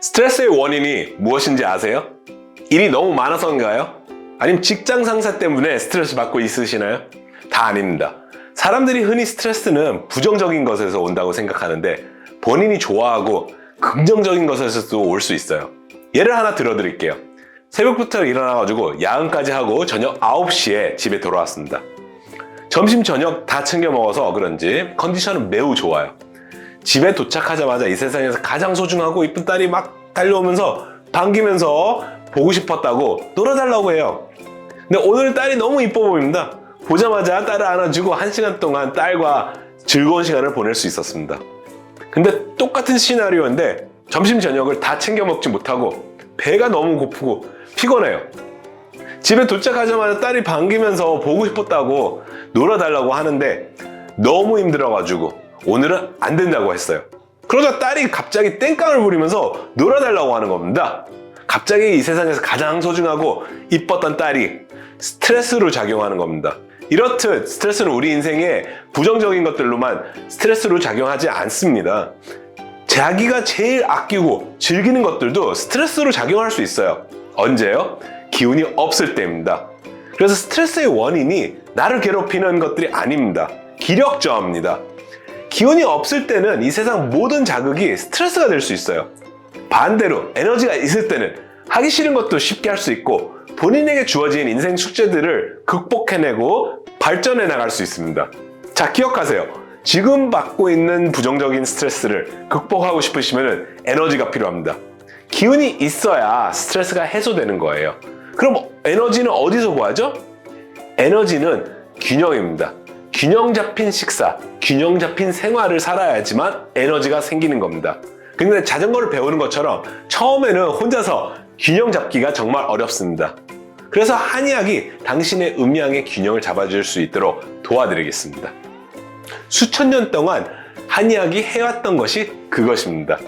스트레스의 원인이 무엇인지 아세요? 일이 너무 많아서인가요? 아니면 직장 상사 때문에 스트레스 받고 있으시나요? 다 아닙니다. 사람들이 흔히 스트레스는 부정적인 것에서 온다고 생각하는데 본인이 좋아하고 긍정적인 것에서도 올 수 있어요. 예를 하나 들어드릴게요. 새벽부터 일어나가지고 야근까지 하고 저녁 9시에 집에 돌아왔습니다. 점심 저녁 다 챙겨 먹어서 그런지 컨디션은 매우 좋아요. 집에 도착하자마자 이 세상에서 가장 소중하고 이쁜 딸이 막 달려오면서 반기면서 보고 싶었다고 놀아달라고 해요. 근데 오늘 딸이 너무 이뻐 보입니다. 보자마자 딸을 안아주고 한 시간 동안 딸과 즐거운 시간을 보낼 수 있었습니다. 근데 똑같은 시나리오인데 점심 저녁을 다 챙겨 먹지 못하고 배가 너무 고프고 피곤해요. 집에 도착하자마자 딸이 반기면서 보고 싶었다고 놀아달라고 하는데 너무 힘들어가지고 오늘은 안 된다고 했어요. 그러자 딸이 갑자기 땡깡을 부리면서 놀아달라고 하는 겁니다. 갑자기 이 세상에서 가장 소중하고 이뻤던 딸이 스트레스로 작용하는 겁니다. 이렇듯 스트레스는 우리 인생에 부정적인 것들로만 스트레스로 작용하지 않습니다. 자기가 제일 아끼고 즐기는 것들도 스트레스로 작용할 수 있어요. 언제요? 기운이 없을 때입니다. 그래서 스트레스의 원인이 나를 괴롭히는 것들이 아닙니다. 기력 저하입니다. 기운이 없을 때는 이 세상 모든 자극이 스트레스가 될 수 있어요. 반대로 에너지가 있을 때는 하기 싫은 것도 쉽게 할 수 있고 본인에게 주어진 인생 숙제들을 극복해내고 발전해 나갈 수 있습니다. 자, 기억하세요. 지금 받고 있는 부정적인 스트레스를 극복하고 싶으시면 에너지가 필요합니다. 기운이 있어야 스트레스가 해소되는 거예요. 그럼 에너지는 어디서 구하죠? 에너지는 균형입니다. 균형 잡힌 식사, 균형 잡힌 생활을 살아야지만 에너지가 생기는 겁니다. 근데 자전거를 배우는 것처럼 처음에는 혼자서 균형 잡기가 정말 어렵습니다. 그래서 한의학이 당신의 음양의 균형을 잡아줄 수 있도록 도와드리겠습니다. 수천 년 동안 한의학이 해왔던 것이 그것입니다.